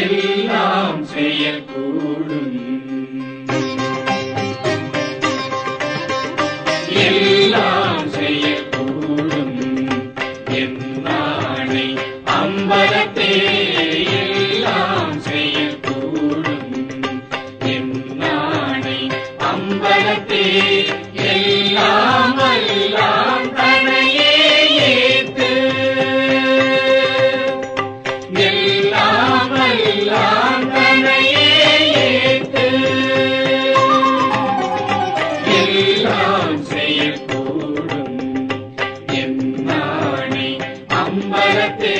எல்லாம் செய்யக்கூடும் எல்லாம் செய்யக்கூடும் என்னானை அம்பலத்தே எல்லாம் செய்யக்கூடும் என்னானை அம்பலத்தே எல்லாம் செய்யக்கூடும். என்னானை அம்பலத்தே